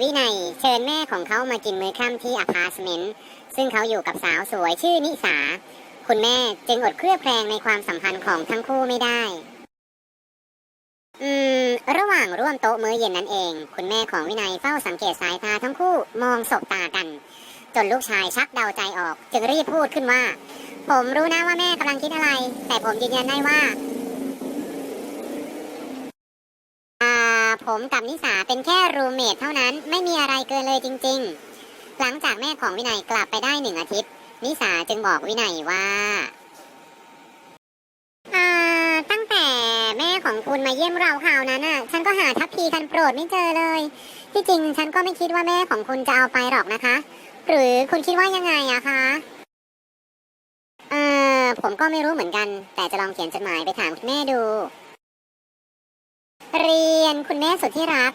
วินัยเชิญแม่ของเขามากินมื้อค่ำที่อพาร์ตเมนต์ซึ่งเขาอยู่กับสาวสวยชื่อนิสา คุณแม่จึงอดเครือบแคลงในความสัมพันธ์ของทั้งคู่ไม่ได้ อืม ระหว่างร่วมโต๊ะมื้อเย็นนั่นเอง คุณแม่ของวินัยเฝ้าสังเกตสายตาทั้งคู่มองสบตากัน จนลูกชายชักเดาใจออก จึงรีบพูดขึ้นว่า ผมรู้นะว่าแม่กำลังคิดอะไร แต่ผมยืนยันได้ว่า อ่า ผมกับนิสาเป็นแค่รูมเมทเท่านั้นไม่มีอะไรเกินเลยจริง ๆ หลังจากแม่ของวินัยกลับไปได้หนึ่งอาทิตย์ นิสาจึงบอกวินัยว่าอ่าตั้งแต่แม่ของคุณมาเยี่ยมเราคราวนั้นน่ะ ฉันก็หาทัพพีคันโปรดไม่เจอเลย ที่จริงฉันก็ไม่คิดว่าแม่ของคุณจะเอาไปหรอกนะคะ หรือคุณคิดว่ายังไงอะคะเออผมก็ไม่รู้เหมือนกัน แต่จะลองเขียนจดหมายไปถามคุณแม่ดู เรียนคุณแม่สุดที่รัก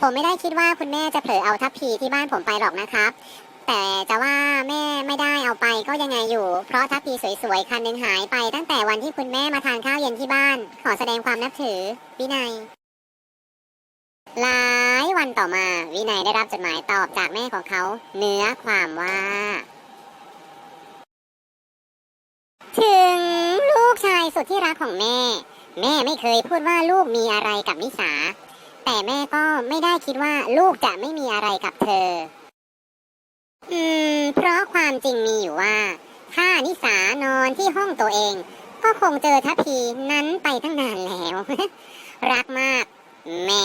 ผมไม่ได้คิดว่าคุณแม่จะเผลอเอาทัพพีที่บ้านผมไปหรอกนะครับ แต่จะว่าแม่ไม่ได้เอาไปก็ยังไงอยู่ เพราะทัพพีสวยๆคันหนึ่งหายไปตั้งแต่วันที่คุณแม่มาทานข้าวเย็นที่บ้าน ขอแสดงความนับถือ วินัยหลายวันต่อมาวินัยได้รับจดหมายตอบจากแม่ของเขา เนื้อความว่า ถึงลูกชายสุดที่รักของแม่ แม่ไม่เคยพูดว่าลูกมีอะไรกับนิสา แต่แม่ก็ไม่ได้คิดว่าลูกจะไม่มีอะไรกับเธอ อืม เพราะความจริงมีอยู่ว่า ถ้านิสานอนที่ห้องตัวเอง ก็คงเจอทัพพีนั้นไปตั้งนานแล้ว รักมาก แม่